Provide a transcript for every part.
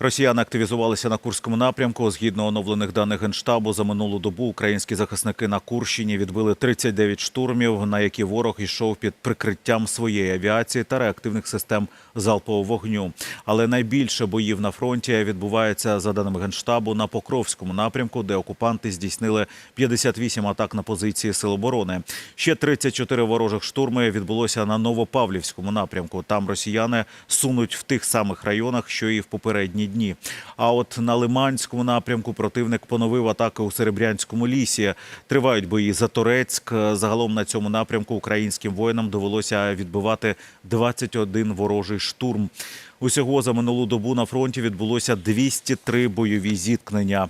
Росіяни активізувалися на Курському напрямку. Згідно оновлених даних генштабу, за минулу добу українські захисники на Курщині відбили 39 штурмів, на які ворог йшов під прикриттям своєї авіації та реактивних систем залпового вогню. Але найбільше боїв на фронті відбувається за даними генштабу на Покровському напрямку, де окупанти здійснили 58 атак на позиції сил оборони. Ще 34 ворожих штурми відбулося на Новопавлівському напрямку. Там росіяни сунуть в тих самих районах, що і в попередні дні. А от на Лиманському напрямку противник поновив атаки у Серебрянському лісі. Тривають бої за Торецьк. Загалом на цьому напрямку українським воїнам довелося відбивати 21 ворожий штурм. Усього за минулу добу на фронті відбулося 203 бойові зіткнення.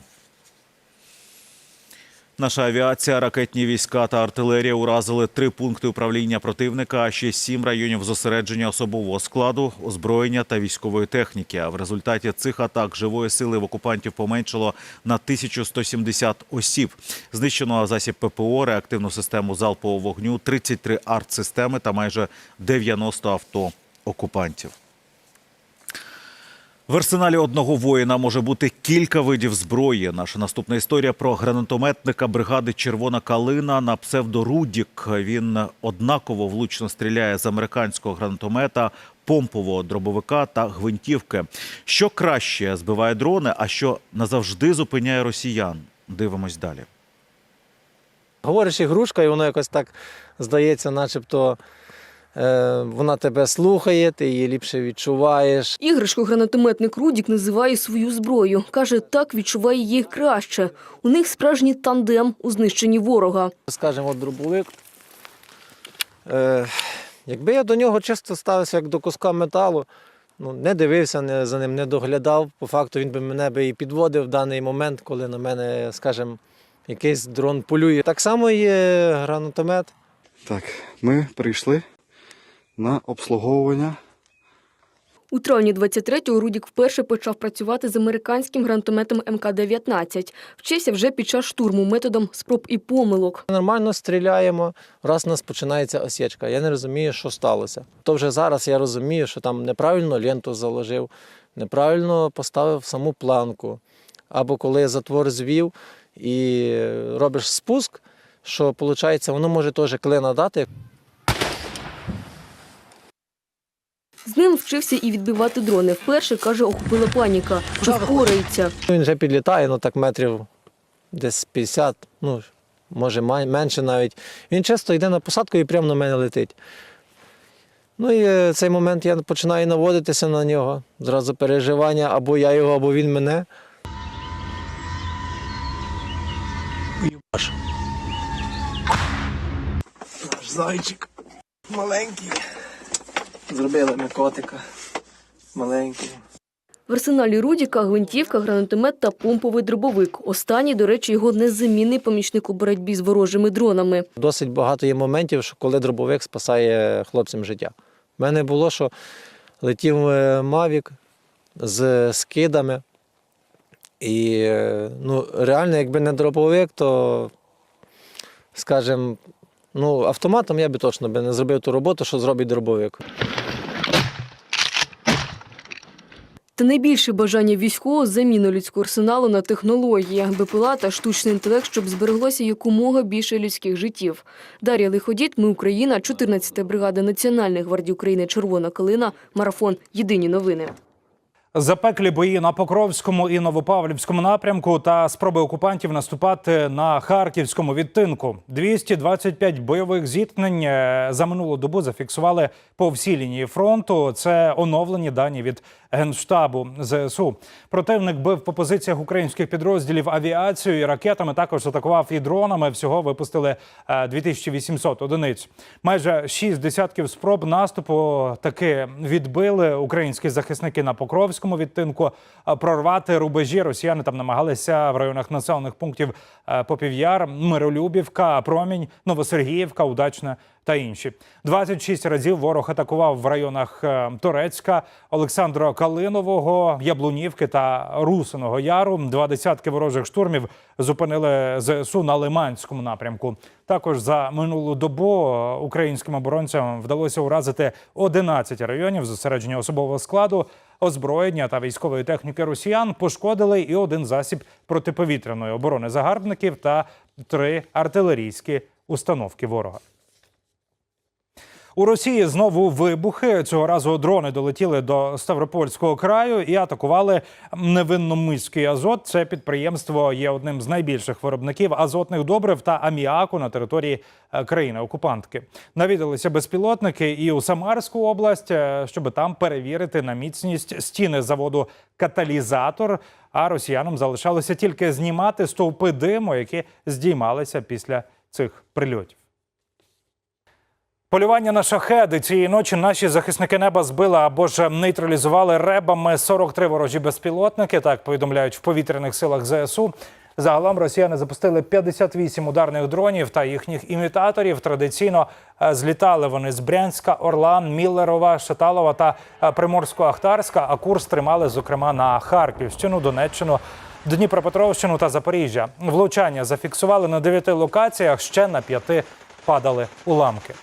Наша авіація, ракетні війська та артилерія уразили три пункти управління противника, а ще сім районів зосередження особового складу, озброєння та військової техніки. А в результаті цих атак живої сили в окупантів поменшало на 1170 осіб. Знищено засіб ППО, реактивну систему залпового вогню, 33 артсистеми та майже 90 авто окупантів. В арсеналі одного воїна може бути кілька видів зброї. Наша наступна історія про гранатометника бригади Червона калина на псевдо Рудік. Він однаково влучно стріляє з американського гранатомета, помпового дробовика та гвинтівки. Що краще збиває дрони, а що назавжди зупиняє росіян? Дивимось далі. Говориш ігрушка, і воно якось так здається, начебто вона тебе слухає, ти її ліпше відчуваєш. Іграшку гранатометник Рудік називає свою зброю. Каже, так відчуває її краще. У них справжній тандем у знищенні ворога. Скажімо, от дробовик. Е, якби я до нього чисто ставився як до куска металу, ну, не дивився не, за ним, не доглядав, по факту він би мене би і підводив в даний момент, коли на мене, скажімо, якийсь дрон полює. Так само є гранатомет. Так, ми прийшли на обслуговування. У травні 23-го Рудік вперше почав працювати з американським гранатометом МК-19. Вчився вже під час штурму методом спроб і помилок. Нормально стріляємо, раз у нас починається осічка. Я не розумію, що сталося. То вже зараз я розумію, що там неправильно ленту заложив, неправильно поставив саму планку. Або коли затвор звів і робиш спуск, що виходить, воно може теж клина дати. З ним вчився і відбивати дрони. Вперше, каже, охопила паніка, що впорається. Він вже підлітає, ну так метрів десь 50, ну може менше навіть. Він часто йде на посадку і прямо на мене летить. Ну і е, цей момент я починаю наводитися на нього. Зразу переживання, або я його, або він мене. Наш зайчик маленький. Зробили ми котика. Маленький. В арсеналі Рудіка гвинтівка, гранатомет та помповий дробовик. Останній, до речі, його незамінний помічник у боротьбі з ворожими дронами. Досить багато є моментів, що коли дробовик спасає хлопцям життя. У мене було, що летів е, Мавік з скидами. І е, ну, реально, якби не дробовик, то, скажімо, ну, автоматом я би точно би не зробив ту роботу, що зробить дробовик. Та найбільше бажання військового заміну людського арсеналу на технології, БПЛА та штучний інтелект, щоб збереглося якомога більше людських життів. Дар'я Лиходіт, ми Україна, 14-та бригада Національної гвардії України Червона калина, марафон. Єдині новини. Запеклі бої на Покровському і Новопавлівському напрямку та спроби окупантів наступати на харківському відтинку. 225 бойових зіткнень е, за минулу добу зафіксували по всій лінії фронту. Це оновлені дані від генштабу ЗСУ. Противник бив по позиціях українських підрозділів авіацією і ракетами. Також атакував і дронами. Всього випустили е, 2800 одиниць. Майже шість десятків спроб наступу таки відбили українські захисники на Покровському відтинку. Прорвати рубежі росіяни там намагалися в районах населених пунктів е, Попів'яр, Миролюбівка, Промінь, Новосергіївка, Удачне та інші. 26 разів ворог атакував в районах е, Торецька, Олександро Калинового, Яблунівки та Русиного Яру. Два десятки ворожих штурмів зупинили ЗСУ на Лиманському напрямку. Також за минулу добу українським оборонцям вдалося уразити 11 районів зосередження особового складу, озброєння та військової техніки росіян. Пошкодили і один засіб протиповітряної оборони загарбників та три артилерійські установки ворога. У Росії знову вибухи. Цього разу дрони долетіли до Ставропольського краю і атакували невинномиський азот. Це підприємство є одним з найбільших виробників азотних добрив та аміаку на території е, країни-окупантки. Навідалися безпілотники і у Самарську область, е, щоб там перевірити на міцність стіни заводу каталізатор. А росіянам залишалося тільки знімати стовпи диму, які здіймалися після цих прильотів. Полювання на шахеди цієї ночі наші захисники неба збили або ж нейтралізували ребами 43 ворожі безпілотники. Так повідомляють в повітряних силах ЗСУ. Загалом росіяни запустили 58 ударних дронів та їхніх імітаторів. Традиційно е, злітали вони з Брянська, Орлан, Міллерова, Шаталова та е, Приморсько-Ахтарська. А курс тримали зокрема на Харківщину, Донеччину. Дніпропетровщину та Запоріжжя влучання зафіксували на дев'яти локаціях. Ще на п'яти падали уламки.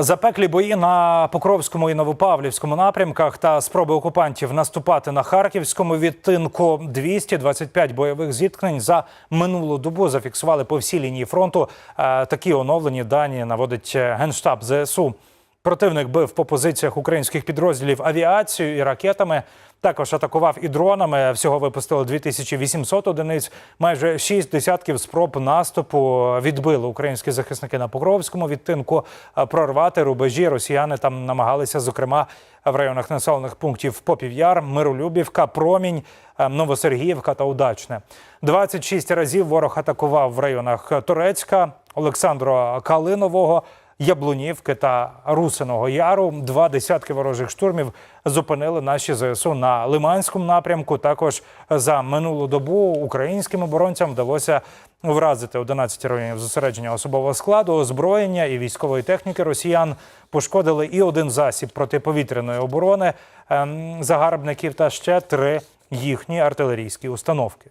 Запеклі бої на Покровському і Новопавлівському напрямках та спроби окупантів наступати на Харківському відтинку 225 бойових зіткнень за минулу добу зафіксували по всій лінії фронту. Е, Такі оновлені дані наводить е, генштаб ЗСУ. Противник бив по позиціях українських підрозділів авіацією і ракетами. Також атакував і дронами. Всього випустили 2800 одиниць. Майже шість десятків спроб наступу відбили українські захисники на Покровському відтинку. Прорвати рубежі росіяни там намагалися, зокрема в районах населених пунктів Попів'яр, Миролюбівка, Промінь, е, Новосергіївка та Удачне. 26 разів ворог атакував в районах Турецька, Олександро Калинового. Яблунівки та Русиного Яру. Два десятки ворожих штурмів зупинили наші ЗСУ на Лиманському напрямку. Також за минулу добу українським оборонцям вдалося вразити 11 районів зосередження особового складу, озброєння і військової техніки росіян. Пошкодили і один засіб протиповітряної оборони ем, загарбників та ще три їхні артилерійські установки.